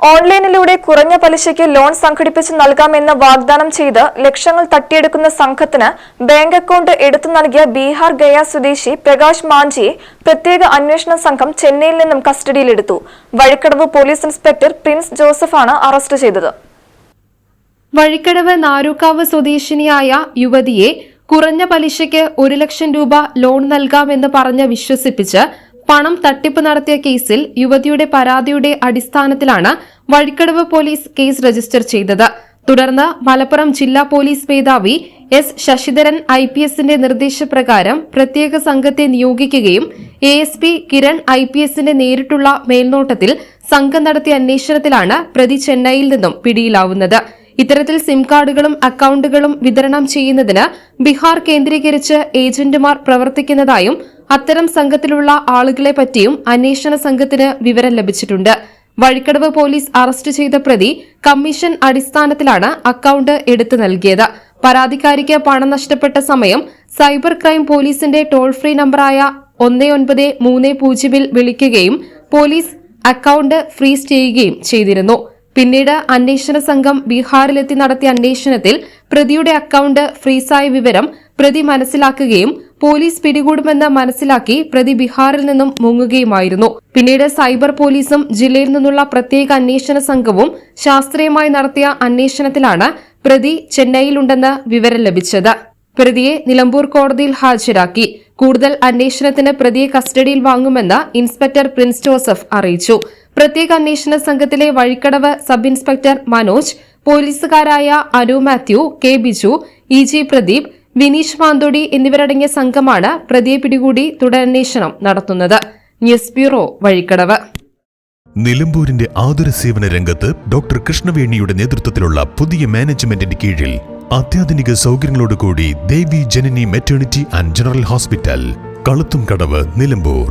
ഓൺലൈനിലൂടെ കുറഞ്ഞ പലിശയ്ക്ക് ലോൺ സംഘടിപ്പിച്ച് നൽകാമെന്ന് വാഗ്ദാനം ചെയ്ത് ലക്ഷങ്ങൾ തട്ടിയെടുക്കുന്ന സംഘത്തിന് ബാങ്ക് അക്കൌണ്ട് എടുത്തു നൽകിയ ബീഹാർ ഗയ സ്വദേശി പ്രകാശ് മാഞ്ചിയെ പ്രത്യേക അന്വേഷണ സംഘം ചെന്നൈയിൽ നിന്നും കസ്റ്റഡിയിലെടുത്തു. വഴിക്കടവ് പോലീസ് ഇൻസ്പെക്ടർ പ്രിൻസ് ജോസഫാണ് അറസ്റ്റ് ചെയ്തത്. വഴിക്കടവ് നാരൂക്കാവ് സ്വദേശിനിയായ യുവതിയെ കുറഞ്ഞ പലിശയ്ക്ക് ഒരു ലക്ഷം രൂപ ലോൺ നൽകാമെന്ന് പറഞ്ഞ് വിശ്വസിപ്പിച്ച് പണം തട്ടിപ്പ് നടത്തിയ കേസിൽ യുവതിയുടെ പരാതിയുടെ അടിസ്ഥാനത്തിലാണ് വഴിക്കടവ് പോലീസ് കേസ് രജിസ്റ്റർ ചെയ്തത്. തുടർന്ന് മലപ്പുറം ജില്ലാ പോലീസ് മേധാവി എസ് ശശിധരൻ ഐ പി എസിന്റെ നിർദ്ദേശപ്രകാരം പ്രത്യേക സംഘത്തെ നിയോഗിക്കുകയും A S P Kiran I P എസിന്റെ നേരിട്ടുള്ള മേൽനോട്ടത്തിൽ സംഘം നടത്തിയ അന്വേഷണത്തിലാണ് പ്രതി ചെന്നൈയിൽ നിന്നും പിടിയിലാവുന്നത്. ഇത്തരത്തിൽ സിം കാർഡുകളും അക്കൌണ്ടുകളും വിതരണം ചെയ്യുന്നതിന് ബീഹാർ കേന്ദ്രീകരിച്ച് ഏജന്റുമാർ പ്രവർത്തിക്കുന്നതായും അത്തരം സംഘത്തിലുള്ള ആളുകളെ പറ്റിയും അന്വേഷണ സംഘത്തിന് വിവരം ലഭിച്ചിട്ടുണ്ട്. വഴിക്കടവ് പോലീസ് അറസ്റ്റ് ചെയ്ത പ്രതി കമ്മീഷൻ അടിസ്ഥാനത്തിലാണ് അക്കൌണ്ട് എടുത്തു നൽകിയത്. പരാതിക്കാരിക്ക് പണം നഷ്ടപ്പെട്ട സമയം സൈബർ ക്രൈം പോലീസിന്റെ ടോൾ ഫ്രീ നമ്പറായ ഒന്ന് ഒൻപത് മൂന്ന് പൂജ്യമിൽ വിളിക്കുകയും പോലീസ് അക്കൌണ്ട് ഫ്രീസ് ചെയ്യുകയും ചെയ്തിരുന്നു. പിന്നീട് അന്വേഷണ സംഘം ബീഹാറിലെത്തി നടത്തിയ അന്വേഷണത്തിൽ പ്രതിയുടെ അക്കൌണ്ട് ഫ്രീസായ വിവരം പ്രതി മനസ്സിലാക്കുകയും പോലീസ് പിടികൂടുമെന്ന് മനസ്സിലാക്കി പ്രതി ബീഹാറിൽ നിന്നും മുങ്ങുകയുമായിരുന്നു. പിന്നീട് സൈബർ പോലീസും ജില്ലയിൽ നിന്നുള്ള പ്രത്യേക അന്വേഷണ സംഘവും ശാസ്ത്രീയമായി നടത്തിയ അന്വേഷണത്തിലാണ് പ്രതി ചെന്നൈയിലുണ്ടെന്ന് വിവരം ലഭിച്ചത്. പ്രതിയെ നിലമ്പൂർ കോടതിയിൽ ഹാജരാക്കി. കൂടുതൽ അന്വേഷണത്തിന് പ്രതിയെ കസ്റ്റഡിയിൽ വാങ്ങുമെന്ന് ഇൻസ്പെക്ടർ പ്രിൻസ് ജോസഫ് അറിയിച്ചു. പ്രത്യേക അന്വേഷണ സംഘത്തിലെ Vazhikkadavu sub inspector Manoj പോലീസുകാരായ Anu Mathew K Biju E G Pradeep Vineesh Manthodi എന്നിവരടങ്ങിയ സംഘമാണ് പ്രതിയെ പിടികൂടി തുടരന്വേഷണം നടത്തുന്നത്. News bureau Vazhikkadavu. നിലമ്പൂരിന്റെ ആതുര സേവന രംഗത്ത് ഡോക്ടർ കൃഷ്ണവേണിയുടെ നേതൃത്വത്തിലുള്ള പുതിയ മാനേജ്മെന്റിന്റെ കീഴിൽ അത്യാധുനിക സൗകര്യങ്ങളോടുകൂടി Devi Janani maternity and general hospital കളുത്തും Kadavu Nilambur.